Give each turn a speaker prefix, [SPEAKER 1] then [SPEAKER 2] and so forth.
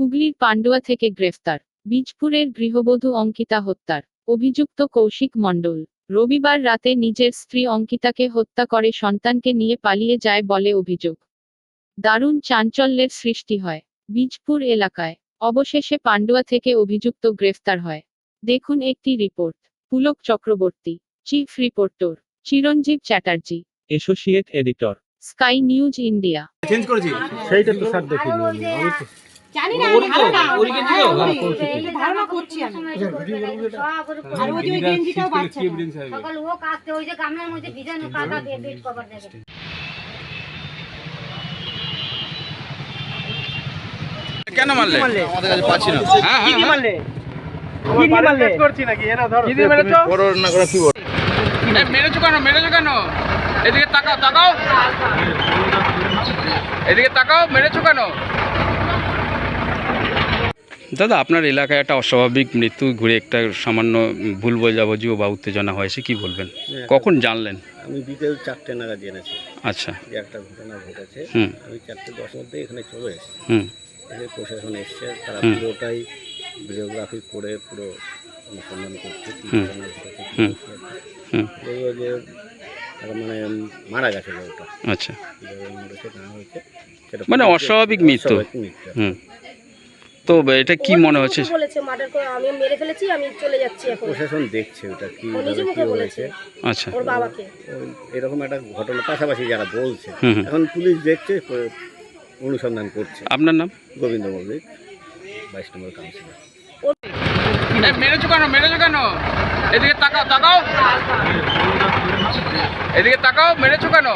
[SPEAKER 1] হুগলির পান্ডুয়া থেকে গ্রেফতার বীজপুরের গৃহবধূ অঙ্কিতা হত্যার অভিযুক্ত কৌশিক মণ্ডল রবিবার রাতে নিজের স্ত্রী অঙ্কিতাকে হত্যা করে সন্তানকে নিয়ে পালিয়ে যায় বলে অভিযোগ। দারুণ চাঞ্চল্যের সৃষ্টি হয় বীজপুর এলাকায় অবশেষে পান্ডুয়া থেকে অভিযুক্ত গ্রেফতার হয়। দেখুন একটি report Pulak Chakraborty chief reporter Chiranjib Chatterjee.
[SPEAKER 2] Associate editor
[SPEAKER 1] Sky News India.
[SPEAKER 3] Change করেছি।
[SPEAKER 4] সেইটা তো স্যার দেখিনি। আমি
[SPEAKER 5] জানি না ধারণা? হ্যাঁ, ধারণা করছি। আমি। আর ওই যে গেঞ্জিটাও বাচ্চা
[SPEAKER 6] সকাল ও ওই যে গামলার মধ্যে ভিজানো কাদা দিয়ে বেড কভার দেখে
[SPEAKER 3] কেন মারলে? আমাদের কাছে পাচ্ছি না। হ্যাঁ হ্যাঁ
[SPEAKER 4] মারলে? কি দিয়ে মারলে? করছি নাকি? এরা ধরো
[SPEAKER 3] কি মেরেছো? বড় না করে কি বড় মেরেছো কেন? মেরেছো কেন? এদিকে তাকাও তাকাও। এদিকে তাকাও মেরেছো কেন?
[SPEAKER 7] দাদা আপনার এলাকায় একটা অস্বাভাবিক মৃত্যু ঘুরে একটা সামান্য ভুল বোঝাবুঝি বা উত্তেজনা হয়েছে কি বলবেন? কখন জানলেন?
[SPEAKER 4] আমি বিকেল চারটে নাগাদ জেনেছি।
[SPEAKER 7] আচ্ছা।
[SPEAKER 4] যে একটা ঘটনা ঘটেছে।
[SPEAKER 7] হুম।
[SPEAKER 4] আমি চারটে দশ মধ্যে এখানে চলে এসেছি।
[SPEAKER 7] হুম।
[SPEAKER 4] প্রশাসন এসছে তারা পুরোটাই ভিডিওগ্রাফি করে পুরো অনুসন্ধান করছে। বলল যে মানে মারা গেছে ওটা
[SPEAKER 7] আচ্ছা। মানে অস্বাভাবিক মৃত্যু।
[SPEAKER 4] অস্বাভাবিক মৃত্যু।
[SPEAKER 7] হুম। তো এটা কি মনে হচ্ছে?
[SPEAKER 5] বলেছে মার্ডার করে আমি মেরে ফেলেছি আমি চলে যাচ্ছি এখন।
[SPEAKER 4] প্রশাসন দেখছে ওটা কি
[SPEAKER 5] নিজে মুখে বলেছে।
[SPEAKER 4] হয়েছে।
[SPEAKER 7] আচ্ছা।
[SPEAKER 5] ওর বাবাকে।
[SPEAKER 4] এরকম একটা ঘটনা পাশাপাশি যারা বলছে। এখন পুলিশ দেখছে অনুসন্ধান করছে।
[SPEAKER 7] আপনার নাম?
[SPEAKER 4] গোবিন্দ মল্লিক বাইশ নম্বর কাউন্সিলর।
[SPEAKER 3] মেরেছো কেন? মেরেছো কেন? এদিকে তাকাও তাকাও। এদিকে তাকাও মেরেছো কেন?